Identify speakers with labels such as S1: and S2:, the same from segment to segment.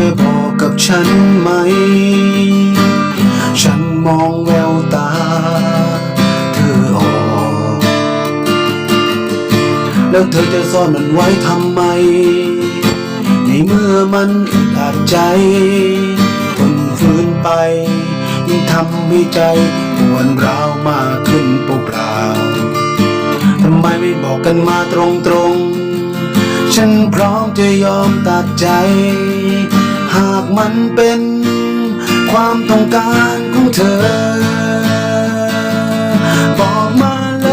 S1: จะบอกกับฉันไหม ฉันมองแววตา เธอออก แล้วเธอจะซ่อนมันไว้ทำไม ในเมื่อมันอึดอัดใจ ทนฝืนไป ยิ่งทำให้ใจปวนร้าวมากขึ้นเปล่าๆทำไมไม่บอกกันมาตรงๆ ฉันพร้อมจะยอมตัดใจ หากมันเป็นความต้องการของเธอ บอกมาเล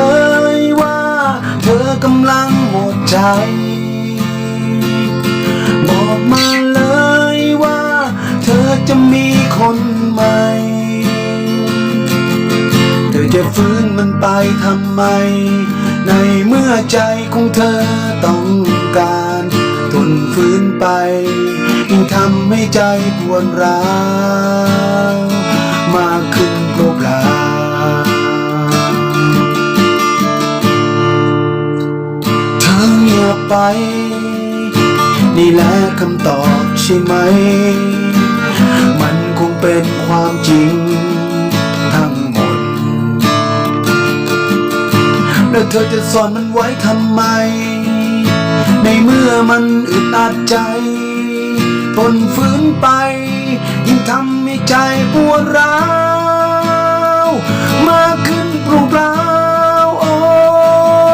S1: ยว่าเธอกำลังหมดใจ บอกมาเลยว่าเธอจะมีคนใหม่ เธอจะฟื้นมันไปทำไม ในเมื่อใจของเธอต้องการ ทนฟื้นไป ยิ่งทำให้ใจปวนร้าวมากขึ้นเปล่าเธอเงียบไป นี่แหละคำตอบใช่ไหม มันคงเป็นความจริงทั้งหมด แล้วเธอจะซ่อนมันไว้ทำไม ในเมื่อมันอึดอัดใจ ทนฝืนไป ยิ่งทำให้ใจปวดร้าวมากขึ้นเปล่าๆโอ้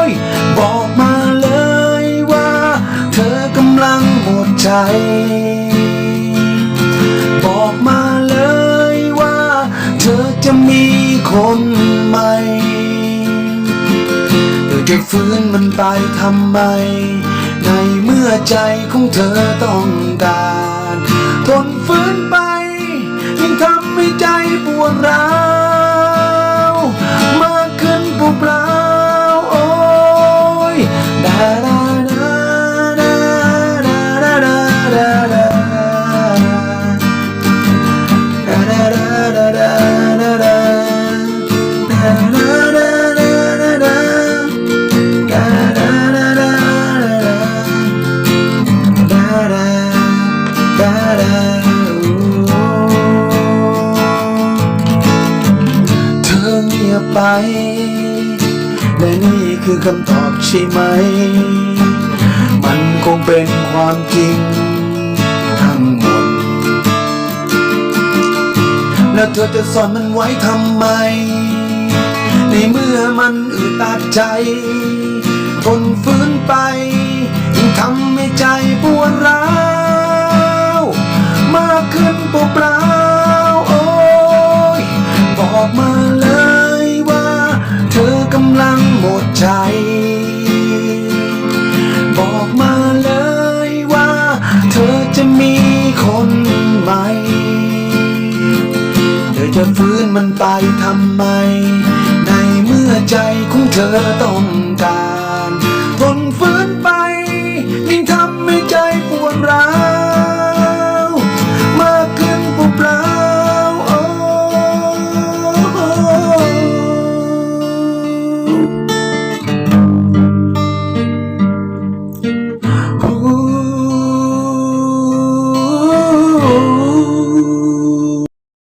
S1: ยบอกมาเลยว่า เธอกำลังหมดใจ บอกมาเลยว่า เธอจะมีคนใหม่เธอจะฟื้นมันไปทำไม ในเมื่อใจของเธอต้องการ ทนฟื้นไปยิ่งทำให้ใจปวดร้าว ไป และนี่คือคำตอบใช่ไหม มันคงเป็นความจริงทั้งหมด แล้วเธอจะซ่อนมันไว้ทำไม ในเมื่อมันอึดอัดใจ ทนฟื้นไปยิ่งทำให้ใจปวดร้าว หมดใจ บอกมาเลยว่า เธอจะมีคนใหม่ เธอจะฟื้นมันไปทำไม ในเมื่อใจของเธอต้องการ